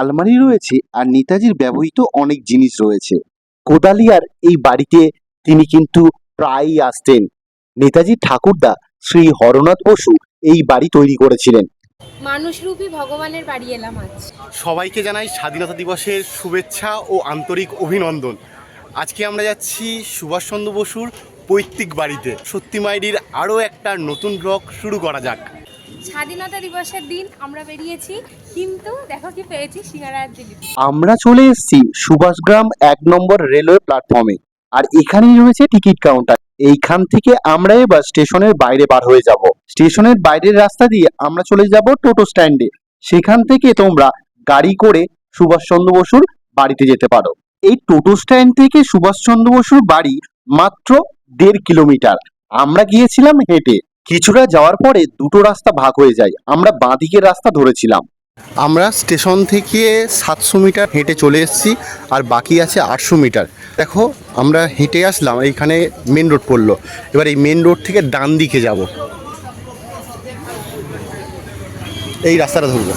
আলমারি রয়েছে আর নেতাজির ব্যবহৃত অনেক জিনিস রয়েছে। কোদালিয়ার এই বাড়িতে তিনি কিন্তু প্রায়ই আসতেন। নেতাজি ঠাকুরদা শ্রী হরনাথ বসু এই বাড়ি তৈরি করেছিলেন। মানুষরূপী ভগবানের বাড়ি এলাম আজ। সবাইকে জানাই স্বাধীনতা দিবসের শুভেচ্ছা ও আন্তরিক অভিনন্দন। আজকে আমরা যাচ্ছি সুভাষচন্দ্র বসুর পৈতৃক বাড়িতে। সত্যি মাইডির আরও একটা নতুন ব্লগ শুরু করা যাক। স্বাধীনতা দিবসের দিন আমরা বেরিয়েছি, কিন্তু দেখো কি পেয়েছি, সিঙ্গারা আর জিলিপি। আমরা চলে এসেছি সুভাষগ্রাম এক নম্বর রেলওয়ে প্ল্যাটফর্মে, আর এখানেই রয়েছে টিকিট কাউন্টার। এইখান থেকে আমরা এবার স্টেশনের বাইরে বার হয়ে যাব। স্টেশনের বাইরের রাস্তা দিয়ে আমরা চলে যাব টোটো স্ট্যান্ডে। সেখান থেকে তোমরা গাড়ি করে সুভাষচন্দ্র বসুর বাড়িতে যেতে পারো। এই টোটো স্ট্যান্ড থেকে সুভাষচন্দ্র বসুর বাড়ি মাত্র দেড় কিলোমিটার। আমরা গিয়েছিলাম হেঁটে। কিছুটা যাওয়ার পরে দুটো রাস্তা ভাগ হয়ে যায়। আমরা বাঁদিকের রাস্তা ধরেছিলাম। আমরা স্টেশন থেকে সাতশো মিটার হেঁটে চলে এসেছি আর বাকি আছে আটশো মিটার। দেখো, আমরা হেঁটে আসলাম, এইখানে মেন রোড পড়ল। এবার এই মেন রোড থেকে ডান দিকে যাব। এই রাস্তাটা ধরবো।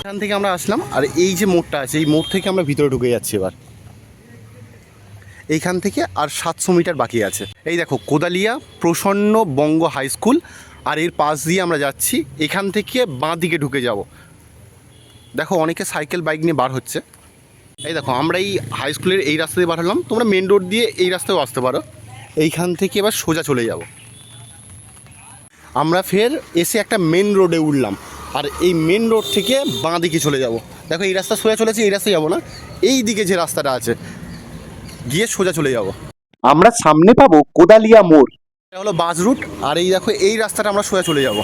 এখান থেকে আমরা আসলাম, আর এই যে মোড়টা আছে, এই মোড় থেকে আমরা ভিতরে ঢুকে যাচ্ছি এবার। এইখান থেকে আর সাতশো মিটার বাকি আছে। এই দেখো, কোদালিয়া প্রসন্ন বঙ্গ হাই স্কুল, আর এর পাশ দিয়ে আমরা যাচ্ছি, এখান থেকে বাঁ দিকে ঢুকে যাব। দেখো, অনেকে সাইকেল, বাইক নিয়ে বার হচ্ছে। এই দেখো, আমরা এই হাই স্কুলের এই রাস্তা দিয়ে বার হলাম, তোমরা মেন রোড দিয়ে এই রাস্তায় আসতে পারো। এইখান থেকে এবার সোজা চলে যাব। আমরা ফের এসে একটা মেন রোডে উঠলাম, আর এই মেন রোড থেকে বাঁ দিকে চলে যাব। দেখো, এই রাস্তা সোজা চলেছে, এই রাস্তায় যাব না। এই দিকে যে রাস্তাটা আছে গিয়ে সোজা চলে যাব। আমরা সামনে পাবো কোদালিয়া মোড়। এটা হলো বাস রুট আর এই দেখো এই রাস্তাটা আমরা সোজা চলে যাব।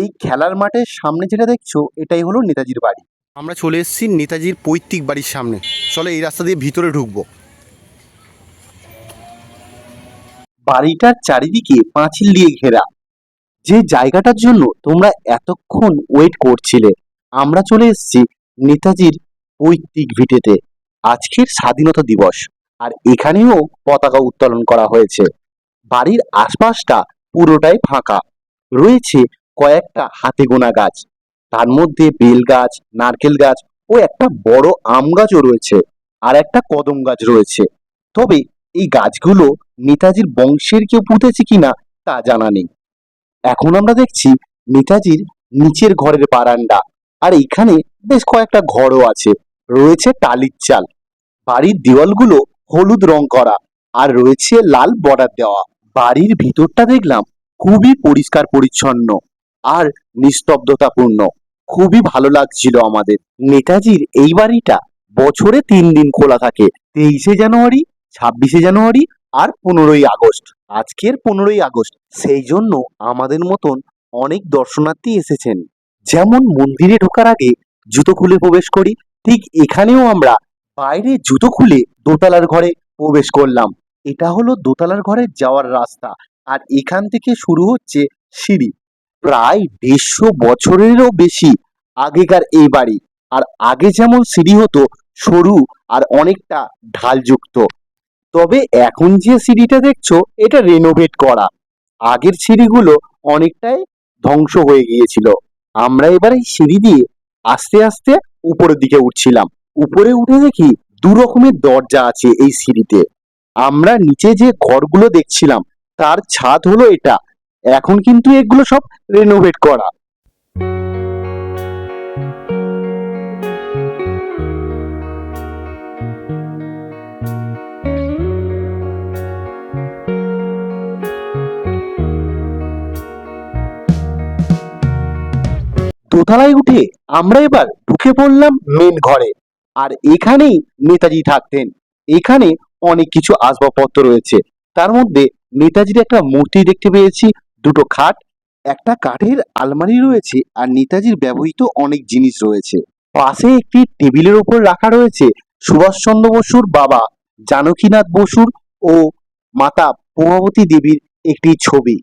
এই খেলার মাঠের সামনে যেটা দেখছ এটাই হলো নেতাজির বাড়ি। আমরা চলে এসেছি নেতাজির পৈতৃক বাড়ির সামনে। চলো এই রাস্তা দিয়ে ভিতরে ঢুকবো। বাড়িটার চারিদিকে পাঁচিল দিয়ে ঘেরা। যে জায়গাটার জন্য তোমরা এতক্ষণ ওয়েট করছিলে আমরা চলে এসেছি নেতাজির পৈতৃক ভিটেতে। আজকের স্বাধীনতা দিবস। আর এখানেও পতাকা উত্তোলন করা হয়েছে। বাড়ির আশপাশটা পুরোটাই ফাঁকা। রয়েছে কয়েকটা হাতে গোনা গাছ। তার মধ্যে বেল গাছ, নারকেল গাছ ও একটা বড় আম গাছও রয়েছে আর একটা কদম গাছ রয়েছে। তবে এই গাছগুলো নেতাজির বংশের কেউ পুঁতেছে কিনা তা জানা নেই। এখন আমরা দেখছি নেতাজির নিচের ঘরের বারান্দা। আর এখানে বেশ কয়েকটা ঘরও আছে। রয়েছে টালির চাল। বাড়ির দেওয়ালগুলো হলুদ রং করা আর রয়েছে লাল বর্ডার দেওয়া। বাড়ির ভিতরটা দেখলাম খুবই পরিষ্কার পরিচ্ছন্ন আর নিস্তব্ধতাপূর্ণ। খুবই ভালো লাগছিল আমাদের। নেতাজির এই বাড়িটা বছরে তিন দিন খোলা থাকে, তেইশে জানুয়ারি, ছাব্বিশে জানুয়ারি আর পনেরোই আগস্ট। আজকের পনেরোই আগস্ট, সেই জন্য আমাদের মতন অনেক দর্শনার্থী এসেছেন। যেমন মন্দিরে ঢোকার আগে জুতো খুলে প্রবেশ করি ঠিক এখানেও আমরা বাইরে জুতো খুলে দোতলার ঘরে প্রবেশ করলাম। এটা হলো দোতলার ঘরে যাওয়ার রাস্তা আর এখান থেকে শুরু হচ্ছে সিঁড়ি। প্রায় দেড়শো বছরেরও বেশি আগেকার এই বাড়ি আর আগে যেমন সিঁড়ি হতো, সরু আর অনেকটা ঢালযুক্ত। তবে এখন যে সিঁড়িটা দেখছ, এটা রেনোভেট করা। আগের সিঁড়িগুলো অনেকটাই ধ্বংস হয়ে গিয়েছিল। আমরা এবার এই সিঁড়ি দিয়ে আস্তে আস্তে উপরের দিকে উঠছিলাম। উপরে উঠে দেখি দু রকমের দরজা আছে এই সিঁড়িতে। আমরা নিচে যে ঘরগুলো দেখছিলাম, তার ছাদ হলো এটা। এখন কিন্তু এগুলো সব রেনোভেট করা। দোতলায় উঠে আমরা এবার ঢুকে পড়লাম মেন ঘরে। আর এখানেই নেতাজি থাকতেন। এখানে অনেক কিছু আসবাবপত্র রয়েছে। তার মধ্যে নেতাজির একটা মূর্তি দেখতে পেয়েছি, দুটো খাট, একটা কাঠের আলমারি রয়েছে, আর নেতাজির ব্যবহৃত অনেক জিনিস রয়েছে। পাশে একটি টেবিলের উপর রাখা রয়েছে সুভাষচন্দ্র বসুর বাবা, জানকীনাথ বসুর ও মাতা প্রভাবতী দেবীর একটি ছবি।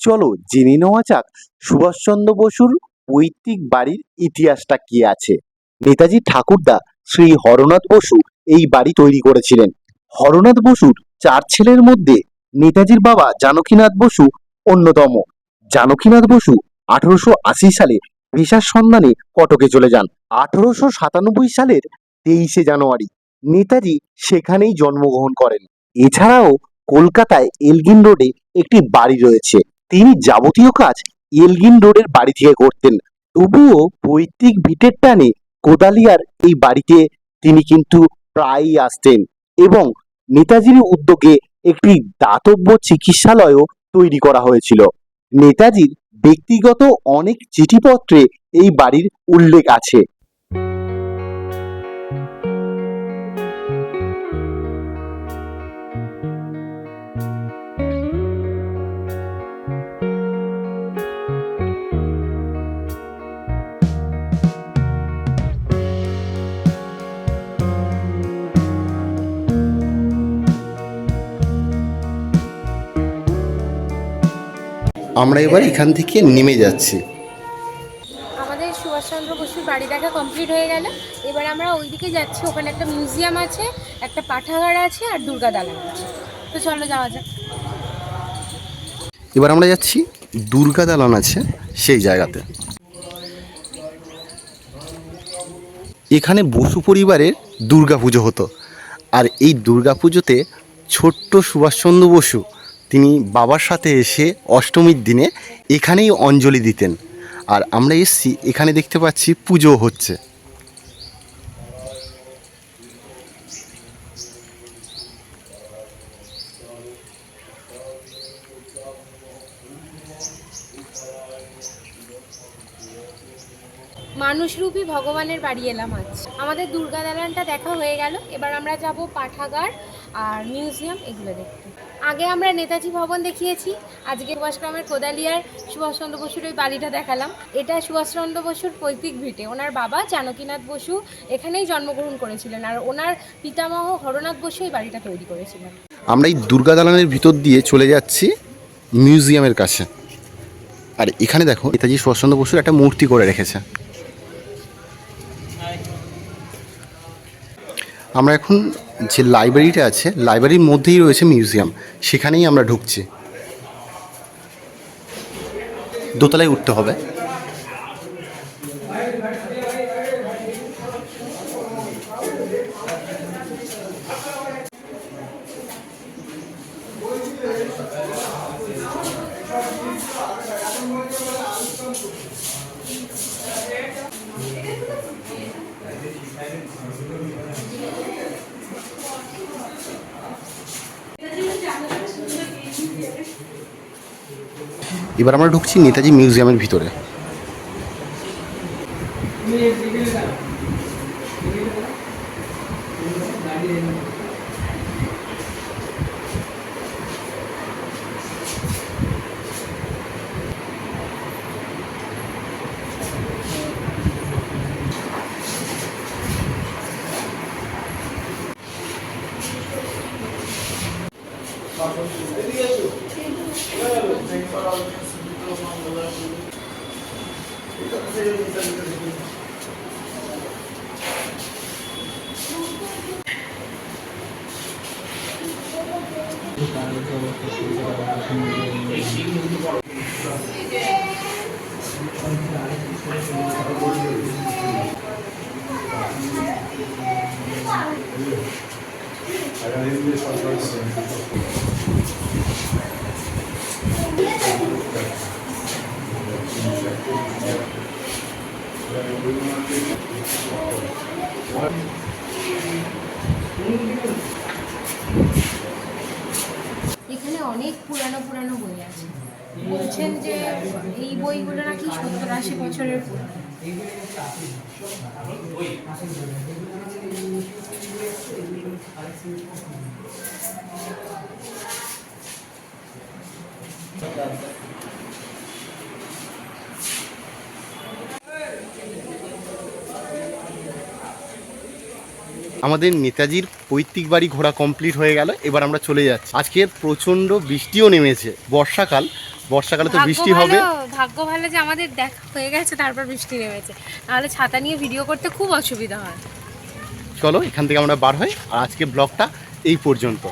চলো জেনে নেওয়া যাক সুভাষচন্দ্র বসুর পৈতৃক বাড়ির ইতিহাসটা কি আছে? নেতাজি ঠাকুরদা শ্রী হরনাথ বসু এই বাড়ি তৈরি করেছিলেন। হরনাথ বসুর চার ছেলের মধ্যে নেতাজির বাবা জানকীনাথ বসু অন্যতম। জানকীনাথ বসু আঠারোশো আশি সালে পেশার সন্ধানে কটকে চলে যান। আঠারোশো সাতানব্বই সালের তেইশে জানুয়ারি নেতাজি সেখানেই জন্মগ্রহণ করেন। এছাড়াও কলকাতায় এলগিন রোডে একটি বাড়ি রয়েছে। তিনি যাবতীয় কাজ এলগিন রোডের বাড়ি থেকে করতেন। তবুও পৈতৃক ভিটের টানে কোদালিয়ার এই বাড়িতে তিনি কিন্তু প্রায়ই আসতেন এবং নেতাজির উদ্যোগে একটি দাতব্য চিকিৎসালয়ও তৈরি করা হয়েছিল। নেতাজির ব্যক্তিগত অনেক চিঠিপত্রে এই বাড়ির উল্লেখ আছে। আমরা এবার এখান থেকে নেমে যাচ্ছি। আমাদের সুভাষচন্দ্র বসুর বাড়ি দেখা কমপ্লিট হয়ে গেল। এবার আমরা ওইদিকে যাচ্ছি ওখানে একটা মিউজিয়াম আছে একটা পাঠাগার আছে আর দুর্গা দালান আছে। তো চলো যাওয়া যাক। এবার আমরা যাচ্ছি দুর্গা দালান আছে সেই জায়গাতে। এখানে বসু পরিবারের দুর্গা পুজো হতো। আর এই দুর্গা পুজোতে ছোট্ট সুভাষচন্দ্র বসু তিনি বাবার সাথে এসে অষ্টমীর দিনে এখানেই অঞ্জলি দিতেন। আর আমরা এসছি, এখানে দেখতে পাচ্ছি পুজো হচ্ছে। মানুষরূপী ভগবানের বাড়ি এলাম আজ। আমাদের দুর্গা দালানটা দেখা হয়ে গেল। এবার আমরা যাব পাঠাগার আর মিউজিয়াম এগুলো দেখতে। আগে আমরা নেতাজি ভবন দেখিয়েছি, আজকে সুভাষগ্রামের কোদালিয়ার সুভাষচন্দ্র বসুর ওই বাড়িটা দেখালাম। এটা সুভাষচন্দ্র বসুর পৈতৃক ভিটে। ওনার বাবা জানকীনাথ বসু এখানেই জন্মগ্রহণ করেছিলেন আর ওনার পিতামহ হরনাথ বসু এই বাড়িটা তৈরি করেছিলেন। আমরা এই দুর্গা দালানের ভিতর দিয়ে চলে যাচ্ছি মিউজিয়ামের কাছে। আর এখানে দেখো, নেতাজি সুভাষচন্দ্র বসুর একটা মূর্তি করে রেখেছে। আমরা এখন যে লাইব্রেরিটা আছে লাইব্রেরির মধ্যেই রয়েছে মিউজিয়াম সেখানেই আমরা ঢুকছি। দোতলায় উঠতে হবে। এবার আমরা ঢুকছি নেতাজি মিউজিয়ামের ভিতরে। 你打了个火锅，什么都有。এখানে অনেক পুরানো পুরানো বই আছে। বলছেন যে এই বইগুলো নাকি সত্তর আশি বছরের পুরানো। আমাদের নেতাজির পৈতৃক বাড়ি ঘোরা কমপ্লিট হয়ে গেল। এবার আমরা চলে যাচ্ছি। আজকে প্রচণ্ড বৃষ্টিও নেমেছে। বর্ষাকাল। বর্ষাকালে তো বৃষ্টি হবে। ভাগ্য ভালো যে আমাদের দেখা হয়ে গেছে তারপর বৃষ্টি নেমেছে। নাহলে ছাতা নিয়ে ভিডিও করতে খুব অসুবিধা হয়। চলো এখান থেকে আমরা বার হই। আর আজকে ব্লগটা এই পর্যন্ত।